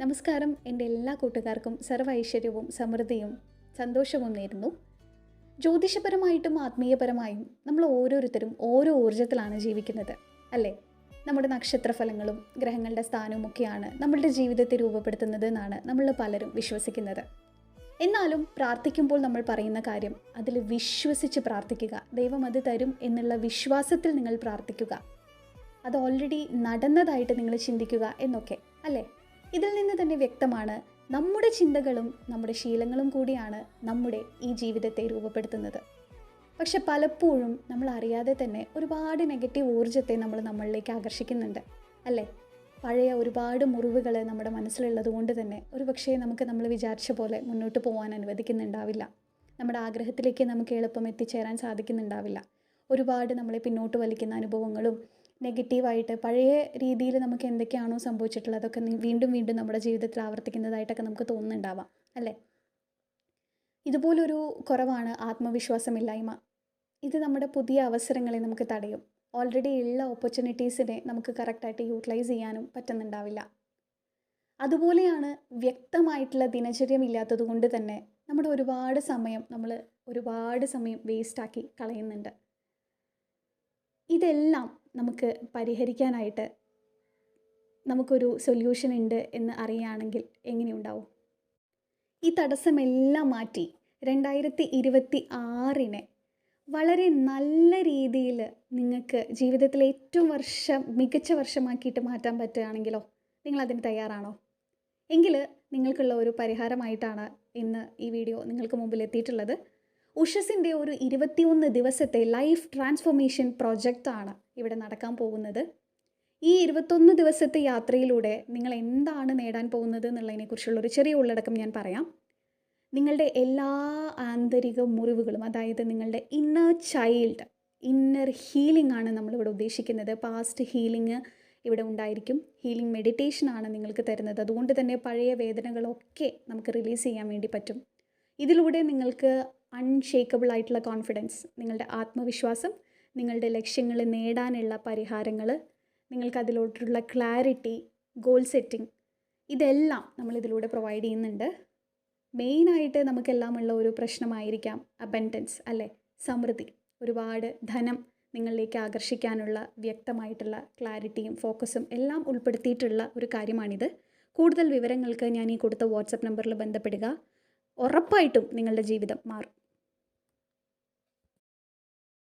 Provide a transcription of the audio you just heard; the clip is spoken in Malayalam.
നമസ്കാരം. എന്റെ എല്ലാ കൂട്ടുകാർക്കും സർവ ഐശ്വര്യവും സമൃദ്ധിയും സന്തോഷവും നേരുന്നു ജ്യോതിഷപരമായിട്ടും ആത്മീയപരമായും നമ്മൾ ഓരോരുത്തരും ഓരോ ഊർജത്തിലാണ് ജീവിക്കുന്നത് അല്ലേ? നമ്മുടെ നക്ഷത്രഫലങ്ങളും ഗ്രഹങ്ങളുടെ സ്ഥാനവും ഒക്കെയാണ് നമ്മളുടെ ജീവിതത്തെ രൂപപ്പെടുത്തുന്നത് എന്നാണ് നമ്മൾ പലരും വിശ്വസിക്കുന്നത്. എന്നാലും പ്രാർത്ഥിക്കുമ്പോൾ നമ്മൾ പറയുന്ന കാര്യം അതിൽ വിശ്വസിച്ച് പ്രാർത്ഥിക്കുക. ദൈവം അത് തരും എന്നുള്ള വിശ്വാസത്തിൽ നിങ്ങൾ പ്രാർത്ഥിക്കുക. അത് ഓൾറെഡി നടന്നതായിട്ട് നിങ്ങൾ ചിന്തിക്കുക എന്നൊക്കെ അല്ലേ? ഇതിൽ നിന്ന് തന്നെ വ്യക്തമാണ് നമ്മുടെ ചിന്തകളും നമ്മുടെ ശീലങ്ങളും കൂടിയാണ് നമ്മുടെ ഈ ജീവിതത്തെ രൂപപ്പെടുത്തുന്നത്. പക്ഷെ പലപ്പോഴും നമ്മൾ അറിയാതെ തന്നെ ഒരുപാട് നെഗറ്റീവ് ഊർജത്തെ നമ്മൾ നമ്മളിലേക്ക് ആകർഷിക്കുന്നുണ്ട് അല്ലേ? പഴയ ഒരുപാട് മുറിവുകൾ നമ്മുടെ മനസ്സിലുള്ളത് കൊണ്ട് തന്നെ ഒരു പക്ഷേ നമുക്ക് നമ്മൾ വിചാരിച്ച പോലെ മുന്നോട്ട് പോകാൻ അനുവദിക്കുന്നുണ്ടാവില്ല. നമ്മുടെ ആഗ്രഹത്തിലേക്ക് നമുക്ക് എളുപ്പം എത്തിച്ചേരാൻ സാധിക്കുന്നുണ്ടാവില്ല. ഒരുപാട് നമ്മളെ പിന്നോട്ട് വലിക്കുന്ന അനുഭവങ്ങളും നെഗറ്റീവായിട്ട് പഴയ രീതിയിൽ നമുക്ക് എന്തൊക്കെയാണോ സംഭവിച്ചിട്ടുള്ളത് അതൊക്കെ വീണ്ടും വീണ്ടും നമ്മുടെ ജീവിതത്തിൽ ആവർത്തിക്കുന്നതായിട്ടൊക്കെ നമുക്ക് തോന്നുന്നുണ്ടാവാം അല്ലേ? ഇതുപോലൊരു കുറവാണ് ആത്മവിശ്വാസമില്ലായ്മ. ഇത് നമ്മുടെ പുതിയ അവസരങ്ങളെ നമുക്ക് തടയും. ഓൾറെഡി ഉള്ള ഓപ്പർച്യൂണിറ്റീസിനെ നമുക്ക് കറക്റ്റായിട്ട് യൂട്ടിലൈസ് ചെയ്യാനും പറ്റുന്നുണ്ടാവില്ല. അതുപോലെയാണ് വ്യക്തമായിട്ടുള്ള ദിനചര്യം ഇല്ലാത്തത് കൊണ്ട് തന്നെ നമ്മുടെ ഒരുപാട് സമയം നമ്മൾ ഒരുപാട് സമയം വേസ്റ്റാക്കി കളയുന്നുണ്ട്. ഇതെല്ലാം നമുക്ക് പരിഹരിക്കാനായിട്ട് നമുക്കൊരു സൊല്യൂഷൻ ഉണ്ട് എന്ന് അറിയുകയാണെങ്കിൽ എങ്ങനെയുണ്ടാവും? ഈ തടസ്സമെല്ലാം മാറ്റി രണ്ടായിരത്തി ഇരുപത്തി ആറിന് വളരെ നല്ല രീതിയിൽ നിങ്ങൾക്ക് ജീവിതത്തിലെ ഏറ്റവും വർഷം മികച്ച വർഷമാക്കിയിട്ട് മാറ്റാൻ പറ്റുകയാണെങ്കിലോ നിങ്ങൾ അതിന് തയ്യാറാണോ? എങ്കിൽ നിങ്ങൾക്കുള്ള ഒരു പരിഹാരമായിട്ടാണ് ഇന്ന് ഈ വീഡിയോ നിങ്ങൾക്ക് മുമ്പിൽ എത്തിയിട്ടുള്ളത് ഉഷസിന്റെ ഒരു ഇരുപത്തിയൊന്ന് ദിവസത്തെ ലൈഫ് ട്രാൻസ്ഫോർമേഷൻ പ്രൊജക്റ്റാണ് ഇവിടെ നടക്കാൻ പോകുന്നത്. ഈ ഇരുപത്തൊന്ന് ദിവസത്തെ യാത്രയിലൂടെ നിങ്ങൾ എന്താണ് നേടാൻ പോകുന്നത് എന്നുള്ളതിനെക്കുറിച്ചുള്ള ഒരു ചെറിയ ഉള്ളടക്കം ഞാൻ പറയാം. നിങ്ങളുടെ എല്ലാ ആന്തരിക മുറിവുകളും അതായത് നിങ്ങളുടെ ഇന്നർ ചൈൽഡ് ഇന്നർ ഹീലിംഗ് ആണ് നമ്മളിവിടെ ഉദ്ദേശിക്കുന്നത്. പാസ്റ്റ് ഹീലിംഗ് ഇവിടെ ഉണ്ടായിരിക്കും. ഹീലിംഗ് മെഡിറ്റേഷൻ ആണ് നിങ്ങൾക്ക് തരുന്നത്. അതുകൊണ്ട് തന്നെ പഴയ വേദനകളൊക്കെ നമുക്ക് റിലീസ് ചെയ്യാൻ വേണ്ടി പറ്റും. ഇതിലൂടെ നിങ്ങൾക്ക് അൺഷേക്കബിൾ ആയിട്ടുള്ള കോൺഫിഡൻസ് നിങ്ങളുടെ ആത്മവിശ്വാസം നിങ്ങളുടെ ലക്ഷ്യങ്ങൾ നേടാനുള്ള പരിഹാരങ്ങൾ നിങ്ങൾക്കതിലോട്ടുള്ള ക്ലാരിറ്റി ഗോൾ സെറ്റിംഗ് ഇതെല്ലാം നമ്മളിതിലൂടെ പ്രൊവൈഡ് ചെയ്യുന്നുണ്ട്. മെയിനായിട്ട് നമുക്കെല്ലാം ഉള്ള ഒരു പ്രശ്നമായിരിക്കാം അബൻഡൻസ് അല്ലെ? സമൃദ്ധി. ഒരുപാട് ധനം നിങ്ങളിലേക്ക് ആകർഷിക്കാനുള്ള വ്യക്തമായിട്ടുള്ള ക്ലാരിറ്റിയും ഫോക്കസും എല്ലാം ഉൾപ്പെടുത്തിയിട്ടുള്ള ഒരു കാര്യമാണിത്. കൂടുതൽ വിവരങ്ങൾക്ക് ഞാൻ ഈ കൊടുത്ത വാട്സപ്പ് നമ്പറിൽ ബന്ധപ്പെടുക. ഉറപ്പായിട്ടും നിങ്ങളുടെ ജീവിതം മാറും.